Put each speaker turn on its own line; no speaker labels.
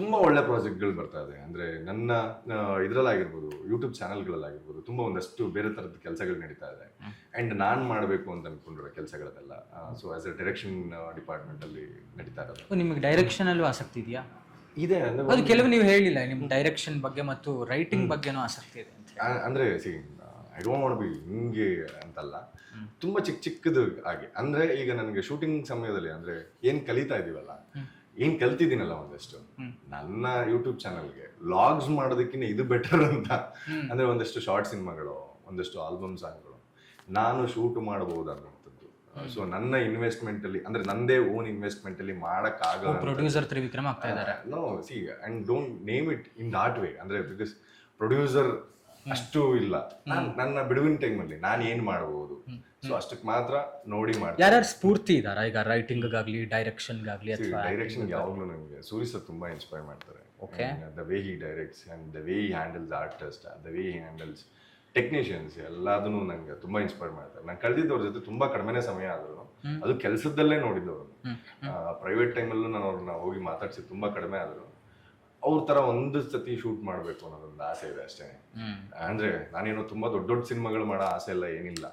ತುಂಬಾ ಒಳ್ಳೆ ಪ್ರಾಜೆಕ್ಟ್ಗಳು ಬರ್ತಾ ಇದೆ. ಅಂದ್ರೆ ನನ್ನ ಇದರಲ್ಲಾಗಿರ್ಬೋದು ಯೂಟ್ಯೂಬ್ ಚಾನಲ್ಗಳಲ್ಲಾಗಿರ್ಬೋದು ತುಂಬಾ ಒಂದಷ್ಟು ಬೇರೆ ತರದ ಕೆಲಸಗಳು ನಡೀತಾ ಇದೆ. ಅಂಡ್ ನಾನ್ ಮಾಡಬೇಕು ಅಂತ ಅನ್ಕೊಂಡಿರೋ ಕೆಲಸಗಳೆಲ್ಲ so as a direction department ಅಲ್ಲಿ ನಡೀತಾ ಇರೋದು.
ನಿಮಗೆ ಡೈರೆಕ್ಷನ್ ಅಲ್ಲೂ ಆಸಕ್ತಿ ಇದೆಯಾ?
ಇದೆ ಅಂದ್ರೆ
ಅದು ಕೆಲವು ನೀವು ಹೇಳಿಲ್ಲ ನಿಮ್ಮ ಡೈರೆಕ್ಷನ್ ಬಗ್ಗೆ ಮತ್ತು ರೈಟಿಂಗ್ ಬಗ್ಗೆನೂ ಆಸಕ್ತಿ ಇದೆ ಅಂತ.
ಅಂದ್ರೆ see I don't want be ಹಿಂಗೆ ಅಂತಲ್ಲ. ತುಂಬಾ ಚಿಕ್ಕ ಚಿಕ್ಕದು ಹಾಗೆ. ಅಂದ್ರೆ ಈಗ ನನಗೆ ಶೂಟಿಂಗ್ ಸಮಯದಲ್ಲಿ ಅಂದ್ರೆ ಏನು ಕಲಿತಾ ಇದೀವಲ್ಲ ಏನು ಕಲ್ತಿದ್ದೀನಲ್ಲ ಒಂದಷ್ಟು. ನನ್ನ ಯೂಟ್ಯೂಬ್ ಚಾನಲ್ಗೆ ಲಾಗ್ಸ್ ಮಾಡೋದಕ್ಕಿಂತ ಇದು ಬೆಟರ್ ಅಂತ. ಅಂದ್ರೆ ಒಂದಷ್ಟು ಶಾರ್ಟ್ ಸಿನಿಮಾಗಳು ಒಂದಷ್ಟು ಆಲ್ಬಮ್ ಸಾಂಗ್ಗಳು ನಾನು ಶೂಟ್ ಮಾಡಬಹುದು ಅನ್ನೋಂಥದ್ದು ಸೊ ನನ್ನ ಇನ್ವೆಸ್ಟ್ಮೆಂಟ್ ಅಲ್ಲಿ ಅಂದ್ರೆ ನಂದೇ ಓನ್ ಇನ್ವೆಸ್ಟ್ಮೆಂಟ್ ಅಲ್ಲಿ ಮಾಡಕ್ ಆಗಲ್ಲ
ಪ್ರೊಡ್ಯೂಸರ್ ತ್ರಿವಿಕ್ರಮ್ ಆಗ್ತಾ ಇದ್ದಾರೆ.
No see and don't name it in that way ಅಂದ್ರೆ ಬಿಕಾಸ್ ಪ್ರೊಡ್ಯೂಸರ್ ಅಷ್ಟು ಇಲ್ಲ. ನಾನ್ ನನ್ನ ಬಿಡುವಿನ ಟೈಮಲ್ಲಿ ನಾನು ಏನ್ ಮಾಡಬಹುದು ಸೊ ಅಷ್ಟಕ್ಕೆ ಮಾತ್ರ ನೋಡಿ ಮಾಡ್ತೀನಿ.
ಯಾರ್ಯಾರು ಸ್ಫೂರ್ತಿ ಇದ್ದಾರಾ ಈಗ ರೈಟಿಂಗ್ಗಾಗ್ಲಿ ಡೈರೆಕ್ಷನ್ಗಾಗ್ಲಿ ಅಥವಾ
ಡೈರೆಕ್ಷನ್ ಯಾವಾಗಲೂ ನನಗೆ ಸೂರಿ ಸರ್ ತುಂಬಾ ಇನ್ಸ್ಪೈರ್ ಮಾಡ್ತಾರೆ.
Okay
the way he directs and the way he handles artist the way he handles technicians ಎಲ್ಲದನ್ನೂ ನಂಗೆ ತುಂಬಾ ಇನ್ಸ್ಪೈರ್ ಮಾಡ್ತಾರೆ. ನಾನು ಕಳೆದಿದ್ದವ್ರ ಜೊತೆ ತುಂಬಾ ಕಡಿಮೆನೇ ಸಮಯ ಆದ್ರು. ಅದು ಕೆಲಸದಲ್ಲೇ ನೋಡಿದ್ದವರು. ಪ್ರೈವೇಟ್ ಟೈಮಲ್ಲೂ ನಾನು ಅವ್ರನ್ನ ಹೋಗಿ ಮಾತಾಡ್ಸಿ ತುಂಬಾ ಕಡಿಮೆ ಆದರೂ. ಅವ್ರ ತರ ಒಂದು ಸತಿ ಶೂಟ್ ಮಾಡ್ಬೇಕು ಅನ್ನೋದೊಂದು ಆಸೆ ಇದೆ ಅಷ್ಟೇ. ಅಂದ್ರೆ ನಾನೇನೋ ತುಂಬಾ ದೊಡ್ಡ ದೊಡ್ಡ ಸಿನಿಮಾಗಳು ಮಾಡೋ ಆಸೆ ಎಲ್ಲ ಏನಿಲ್ಲ.